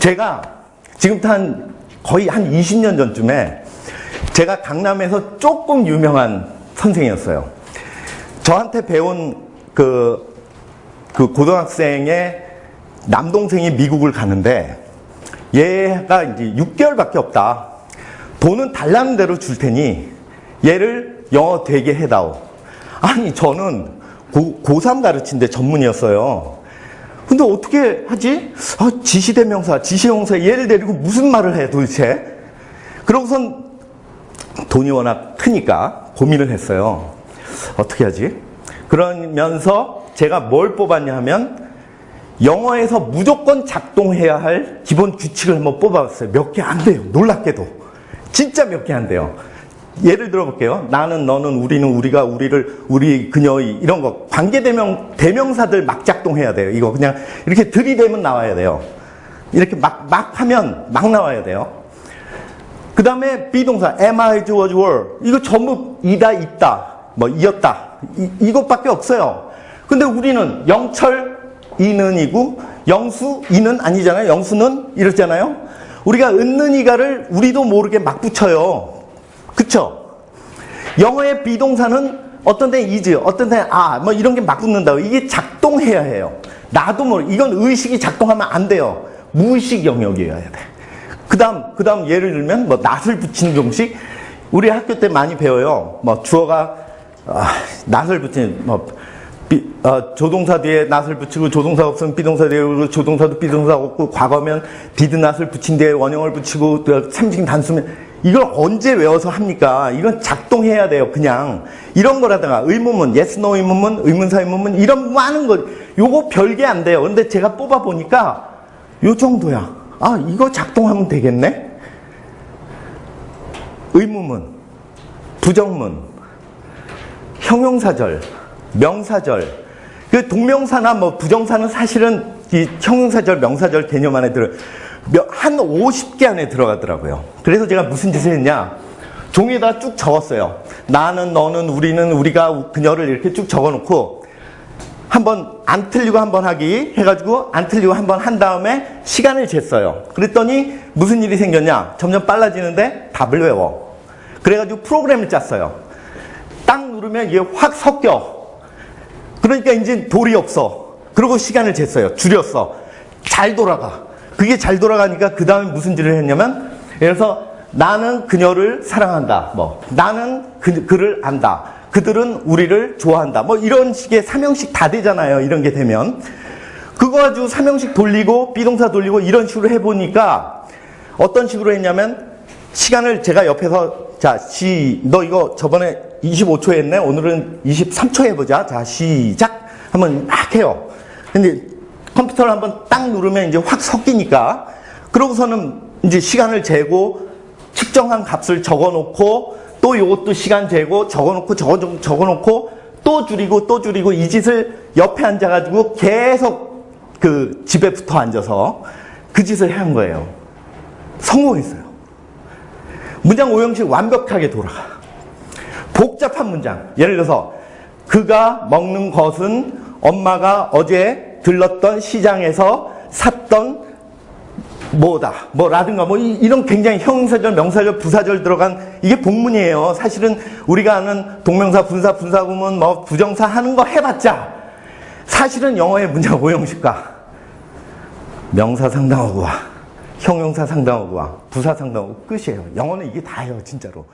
제가 지금부터 한 거의 한 20년 전쯤에 제가 강남에서 조금 유명한 선생이었어요. 저한테 배운 그, 그 고등학생의 남동생이 미국을 가는데 얘가 이제 6개월밖에 없다. 돈은 달라는 대로 줄 테니 얘를 영어 되게 해다오. 아니, 저는 고, 고3 가르친데 전문이었어요. 근데 어떻게 하지? 아, 지시대명사, 지시형사 얘를 데리고 무슨 말을 해 도대체? 그러고선 돈이 워낙 크니까 고민을 했어요. 어떻게 하지? 그러면서 제가 뭘 뽑았냐 하면 영어에서 무조건 작동해야 할 기본 규칙을 한번 뽑아봤어요. 몇 개 안 돼요. 놀랍게도. 진짜 몇 개 안 돼요. 예를 들어 볼게요. 나는, 너는, 우리는, 우리가, 우리를, 우리, 그녀, 이런 거. 관계대명, 대명사들 막 작동해야 돼요. 이거 그냥 이렇게 들이대면 나와야 돼요. 이렇게 막, 막 하면 막 나와야 돼요. 그 다음에 비동사, am, I, was, were. 이거 전부 이다, 있다, 뭐, 이었다. 이, 이것밖에 없어요. 근데 우리는 영철, 이는이고, 영수, 이는 아니잖아요. 영수는 이렇잖아요. 우리가 은는 이가를 우리도 모르게 막 붙여요. 그쵸? 영어의 비동사는 어떤 데 is, 어떤 데 아, 뭐 이런 게 막 붙는다고. 이게 작동해야 해요. 나도 모르, 이건 의식이 작동하면 안 돼요. 무의식 영역이어야 돼. 그 다음, 그 다음 예를 들면, 뭐, 낫을 붙이는 공식. 우리 학교 때 많이 배워요. 뭐, 주어가, 아, 낫을 붙이는, 뭐, 비, 어, 조동사 뒤에 낫을 붙이고, 조동사 없으면 비동사 뒤에 조동사도 비동사 없고, 과거면 디드 낫을 붙인 뒤에 원형을 붙이고, 또 삼식 단수면, 이걸 언제 외워서 합니까? 이건 작동해야 돼요, 그냥. 이런 거라다가, 의문문, yes, no 의문문, 의문사 의문문, 이런 많은 거, 요거 별게 안 돼요. 근데 제가 뽑아 보니까, 요 정도야. 아, 이거 작동하면 되겠네? 의무문, 부정문, 형용사절, 명사절. 그 동명사나 뭐 부정사는 사실은 이 형용사절, 명사절 개념 안에 들어, 몇- 한 50개 안에 들어가더라고요. 그래서 제가 무슨 짓을 했냐. 종이에다 쭉 적었어요. 나는, 너는, 우리는, 우리가, 그녀를 이렇게 쭉 적어놓고, 한번 안 틀리고 한번 하기 해가지고 안 틀리고 한번 한 다음에 시간을 쟀어요. 그랬더니 무슨 일이 생겼냐? 점점 빨라지는데 답을 외워. 그래가지고 프로그램을 짰어요. 딱 누르면 이게 확 섞여. 그러니까 이제 돌이 없어. 그리고 시간을 쟀어요. 줄였어. 잘 돌아가. 그게 잘 돌아가니까 그 다음에 무슨 일을 했냐면 예를 들어서 나는 그녀를 사랑한다. 뭐 나는 그, 그를 안다. 그들은 우리를 좋아한다. 뭐 이런 식의 삼형식 다 되잖아요. 이런 게 되면. 그거 가지고 삼형식 돌리고 비동사 돌리고 이런 식으로 해보니까 어떤 식으로 했냐면 시간을 제가 옆에서 자, 시, 너 이거 저번에 25초 했네? 오늘은 23초 해보자. 자, 시작! 한번 막 해요. 근데 컴퓨터를 한번 딱 누르면 이제 확 섞이니까 그러고서는 이제 시간을 재고 측정한 값을 적어 놓고 또 요것도 시간 재고 적어 놓고 적어, 적어 놓고 또 줄이고 또 줄이고 이 짓을 옆에 앉아가지고 계속 그 집에 붙어 앉아서 그 짓을 한 거예요. 성공했어요. 문장 오형식 완벽하게 돌아가. 복잡한 문장. 예를 들어서 그가 먹는 것은 엄마가 어제 들렀던 시장에서 샀던 뭐다, 뭐라든가 뭐 이- 이런 굉장히 형용사절, 명사절, 부사절 들어간 이게 복문이에요. 사실은 우리가 아는 동명사, 분사, 분사구문, 뭐 부정사 하는 거 해봤자 사실은 영어의 문장 오형식과 명사 상당어구와 형용사 상당어구와 부사 상당어구 끝이에요. 영어는 이게 다예요, 진짜로.